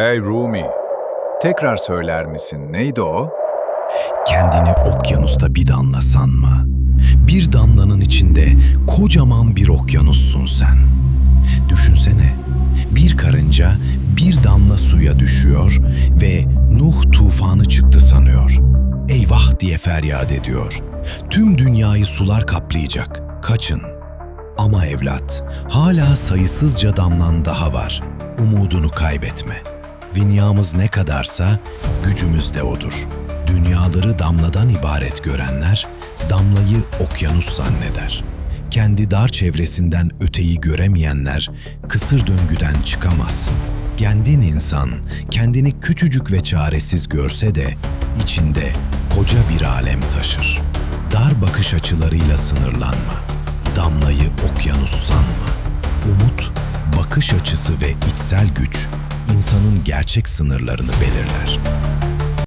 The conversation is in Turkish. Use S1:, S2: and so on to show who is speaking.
S1: Hey Rumi, tekrar söyler misin? Neydi o?
S2: Kendini okyanusta bir damla sanma. Bir damlanın içinde kocaman bir okyanussun sen. Düşünsene, bir karınca bir damla suya düşüyor ve Nuh tufanı çıktı sanıyor. Eyvah diye feryat ediyor. Tüm dünyayı sular kaplayacak. Kaçın. Ama evlat, hala sayısızca damlan daha var. Umudunu kaybetme. Dünyamız ne kadarsa gücümüz de odur. Dünyaları damladan ibaret görenler damlayı okyanus zanneder. Kendi dar çevresinden öteyi göremeyenler kısır döngüden çıkamaz. Kendin insan kendini küçücük ve çaresiz görse de içinde koca bir alem taşır. Dar bakış açılarıyla sınırlanma. Damlayı okyanus sanma. Umut, bakış açısı ve içsel güç insanın gerçek sınırlarını belirler.